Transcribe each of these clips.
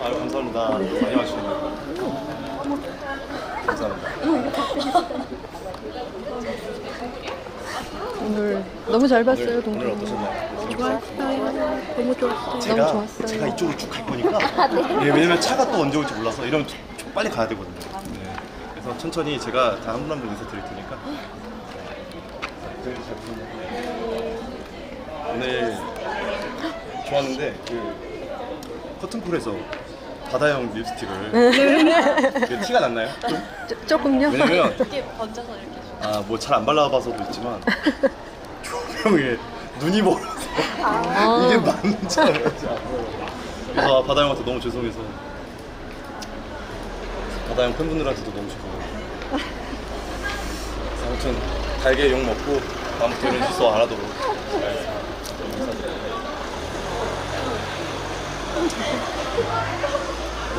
아 감사합니다. 많이 마시네요. 감사합니다. 오늘 너무 잘 봤어요, 오늘, 동생. 오늘 어떠셨나요? 좋았어요. 너무 좋았어요. 제가 너무 좋았어요. 제가 이쪽으로 쭉 갈 거니까 네, 왜냐면 차가 또 언제 올지 몰라서 이러면 좀, 좀 빨리 가야 되거든요. 네. 그래서 천천히 제가 다 한 분 한 분 인사 드릴 테니까 보셨나요? 오늘 좋았는데 그 커튼콜에서 바다형 립스틱을 그 티가 났나요? 좀? 조- 조금요? 왜냐면 아뭐 잘 안 발라봐서도 있지만 조명에 눈이 멀어서 이게 맞는지 안 보여요. 그래서 바다 형한테 너무 죄송해서 바다 형 팬분들한테도 너무. 그래서 아무튼 달게 욕 먹고 다음부터 이런 실수 안 하도록.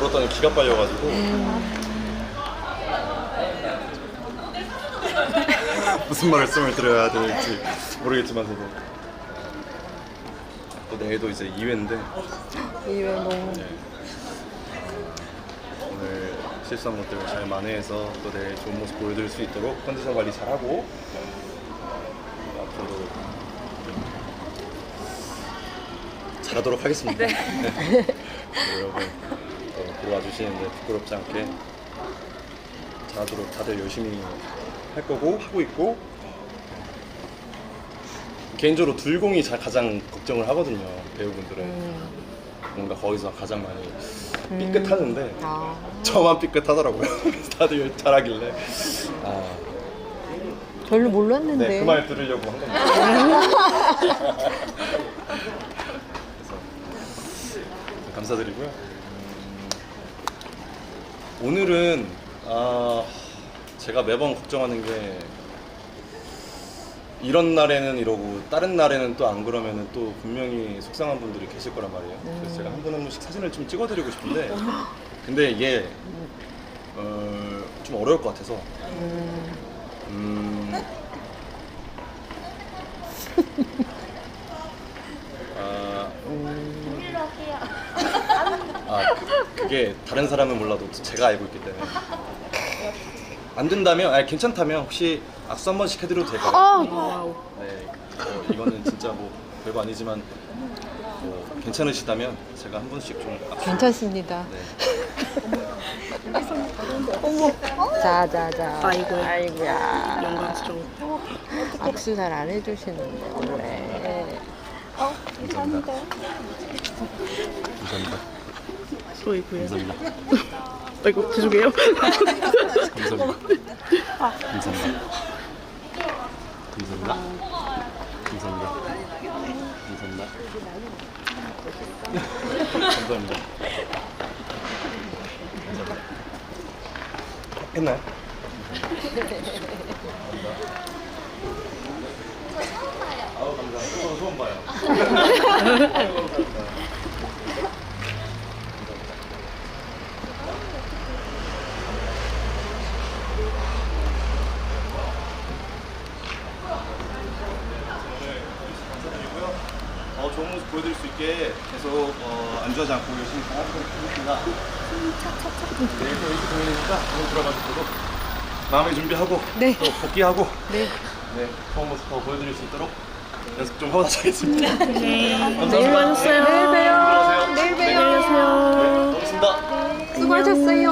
울었더니 기가 빨려가지고 무슨 말씀을 드려야 될지 모르겠지만서도 또 내일도 이제 2회인데 이외 너무 오늘 실수한 것들을 잘 만회해서 또 내일 좋은 모습 보여드릴 수 있도록 컨디션 관리 잘하고 앞으로도 잘하도록 하겠습니다. 네. 여러분 또 보러 와주시는데 부끄럽지 않게 잘하도록 다들 열심히 할 거고 하고 있고 개인적으로 둘공이 자- 가장 걱정을 하거든요 배우분들은 음. 뭔가 거기서 가장 많이 삐끗하는데 아, 저만 삐끗하더라고요. 다들 잘하길래. 아, 별로 몰랐는데. 네, 그 말 들으려고 한 겁니다. 그래서 감사드리고요. 오늘은 아, 제가 매번 걱정하는 게 이런 날에는 이러고 다른 날에는 또 안 그러면은 또 분명히 속상한 분들이 계실 거란 말이에요. 그래서 제가 한 분 한 분씩 사진을 좀 찍어드리고 싶은데 근데 이게 어, 좀 어려울 것 같아서. 음. 아, 아 그, 그게 다른 사람은 몰라도 제가 알고 있기 때문에 안 된다면, 아니 괜찮다면 혹시 악수 한 번씩 해드려도 될까요? 아, 네, 어, 이거는 진짜 뭐 별거 아니지만 뭐 괜찮으시다면 제가 한 번씩 좀 악수. 괜찮습니다. 네. 자, 자, 자. 아이고. 아이고야. 영광스러워. 악수 잘 안 해주시는데, 원래. 감사합니다. 감사합니다. 어이구야. 감사합니다. 아이고 죄송해요. 감사합니다. 감사합니다. 감사합니다. 감사합니다. 감사합니다. 감사합니다. 했나요? 감사합니다. 봐요. 아우, 감사합니다. 감사드리고요. 어, 좋은 모습 보여드릴 수 있게 계속 어, 안주하지 않고 열심히 잘하도록 하겠습니다. 네, 또 이렇게 공연이니까 오늘 들어가지고 마음의 준비하고 네. 또 복귀하고 네. 네, 좋은 모습 더 보여드릴 수 있도록 연습 좀 하고 나가겠습니다. 네. 감사합니다. 수고하셨어요. 내일 봬요. 들어가세요. 내일 네. 봬요. 네, 고맙습니다. 수고하셨어요.